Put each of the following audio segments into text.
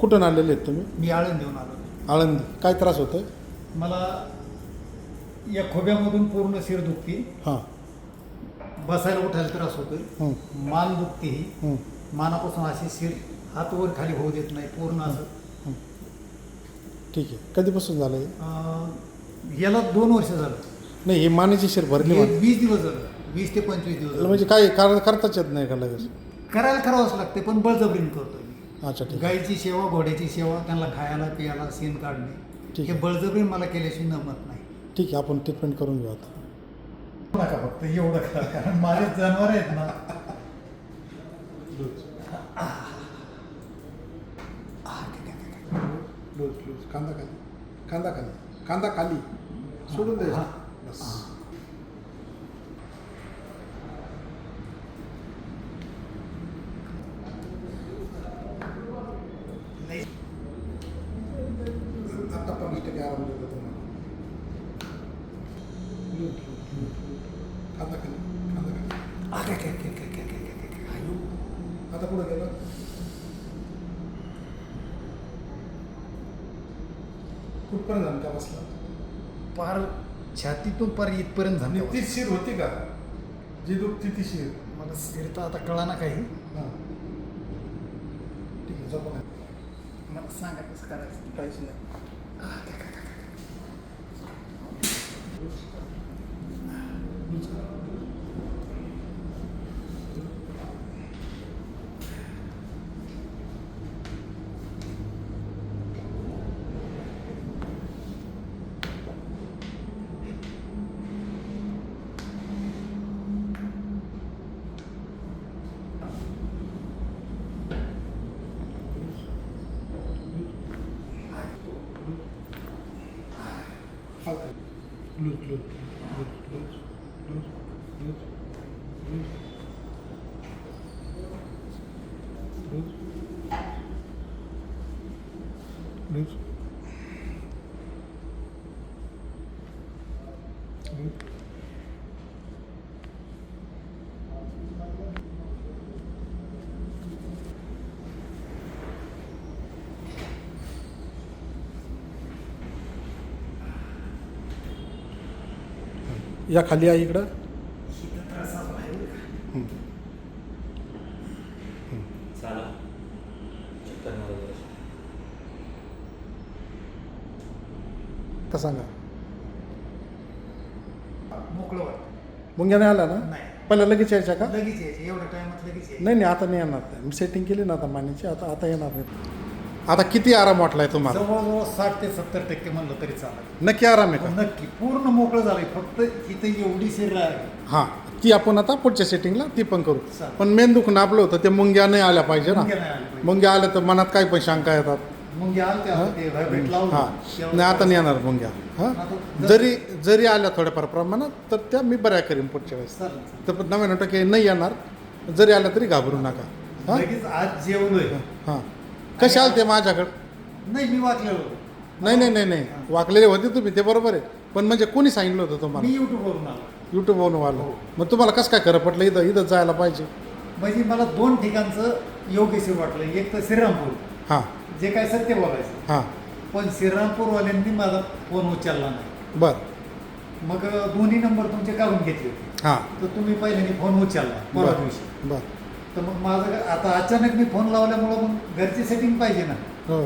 कुठून आलेले आहेत तुम्ही? मी आळंद देऊन आलो. आळंदी. काय त्रास होतोय? मला या खोब्यामधून पूर्ण शिर दुखती. हां. बसायला उठायला त्रास होतोय. हं, मान दुखते. ही. हं, मानापासून अशी शिर हात वर खाली होऊ देत नाही पूर्ण असं. ठीक आहे. कधीपासून झालं हे? अं, याला दोन वर्ष झालं. नाही ही मानेची शिर भरली हे वीस दिवस झालं. वीस ते पंचवीस दिवस झालं. म्हणजे काय कार करताच येत नाही का लगेच? करायला करावंच लागते पण बळजबरीने करतोय. अच्छा ठीक आहे. गाईची सेवा घोड्याची सेवा त्यांना खायला पियाला शेण काढणे ठीक हे आहे. बळजबरीने मला केल्याशिवाय नमत नाही. ठीक आहे आपण ट्रीटमेंट करून घेऊ आता. नका फक्त एवढं करा कारण माझे जनावर आहेत ना. लूज लूज कांदा खाली. कांदा खाली. कांदा खाली. सोडून द्यायचा बस आता पन्नास टक्के आराम देतो तुम्हाला लूज, लूज, लूज, लूज. कांदा खाली कांदा खाली आ, काय, काय, काय, काय, काय, काय, काय, काय, काय, आयो. आता पुढे गेलं कुठपर्यंत झालं का बसला पार छातीतून पार इथपर्यंत झालं ती शिर होती का जी दुखती ती शिर मला स्थिरता आता कळा ना काही हां ठीक आहे खाली. मला सांगा कसं करायचं काहीच नाही Okay. Loose, loose, loose, loose, loose, loose, loose. Loose. Loose. या खाली आहे इकडं. का. हं. तर सांगा. मोकळं वाटतं. मुंग्या नाही आला ना? नाही. पहिला लगेच यायच्या का? लगेच यायचे. एवढ्या टायमात लगेच यायचे. नाही नाही आता नाही येणार. मी सेटिंग केली ना आता मानेची. आता आता येणार नाही. आता किती आराम वाटलाय तुम्हाला? जवळजवळ साठ ते सत्तर टक्के म्हणलं तरी चालेल. नक्की आराम आहे का? नक्की. पूर्ण मोकळं झालंय. फक्त इथं एवढी शरीर आहे. हां. ती आपण आता पुढच्या सेटिंगला ती पण करू. चालेल. पण मेन दुखणं आपलं होतं. ते मुंग्या नाही आल्या पाहिजे ना. मुंग्या नाही आल्या पाहिजे. मुंग्या आल्या तर मनात काही पण शंका येतात. मुंग्या आलत्या. हा? ते व्हायब्रेट लावलं हां. तेव्हा नाही आता नाही येणार मुंग्या. हां? आता जर- जरी जरी आल्या थोड्याफार प्रमाणात तर त्या मी बऱ्या करीन पुढच्या वेळेस. चालेल, चालेल. तर नव्याण्णव टक्के नाही येणार. जरी आल्या तरी घाबरू नका. हां? लगेच आज जेवलोय. हां. कशा आले ते माझ्याकडं? नाही मी वाचलेलो होतो. नाही नाही नाही नाही. वाकलेले होते तुम्ही ते बरोबर आहे. पण म्हणजे कोणी सांगितलं होतं तुम्हाला? मी युट्यूब वरून आलो. युट्यूबवरून आलं. हो. मग तुम्हाला कसं काय खरं पटलं? इथं इथं जायला पाहिजे. म्हणजे मला दोन ठिकाणचं योग्यशीर वाटलं. एक तर श्रीरामपूर. हां. जे काय सत्य बोलायचं. हां. पण श्रीरामपूरवाल्यांनी माझा फोन उचलला नाही. बरं. मग दोन्ही नंबर तुमचे काढून घेतले होते. हां. तर तुम्ही पहिल्यांदा फोन उचलला परवा बरं. दिवशी. बरं. तर मग माझं आता अचानक मी फोन लावल्यामुळं मग घरची सेटिंग पाहिजे ना. हो.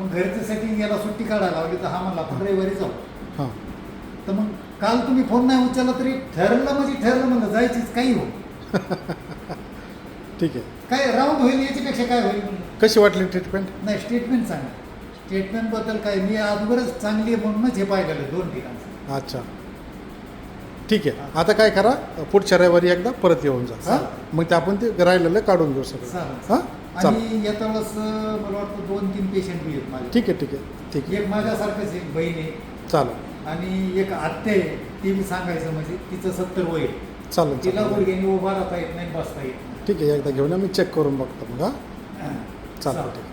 मग घरची सेटिंग याला सुट्टी काढायला लावली तर हा म्हणला आपण रविवारी जाऊ. हां. तर मग काल तुम्ही फोन नाही उचलला तरी ठरलं म्हणजे ठरलं म्हणलं जायचीच काही हो. ठीक आहे. काय राऊंड होईल याच्यापेक्षा काय होईल. कशी वाटली ट्रीटमेंट नाही स्टेटमेंट सांगा स्टेटमेंटबद्दल काय मी अगोदरच चांगली आहे म्हणूनच हे पाहिलं दोन ठिकाणचं. अच्छा. ठीक आहे. आता काय करा पुढच्या रविवारी एकदा परत येऊन जा. हां. मग ते आपण ते राहिलेलं काढून घेऊ सगळं. चालेल. हां? चालेल आणि येत्या वेळेस अं, मला वाटतं दोन तीन पेशंट बी आहेत माझे ठीक आहे ठीक आहे ठीक आहे. एक माझ्यासारखंच एक बहीण आहे. चालेल. आणि एक आत्या आहे. ती बी सांगायचं म्हणजे तिचं सत्तर वय आहे. चालेल तिला चालेल गुडघ्याने उभा राहता येत नाही बसता येत ठीक आहे एकदा घेऊन या, मी चेक करून बघतो मग हां? नाही चालेल. ठीक आहे.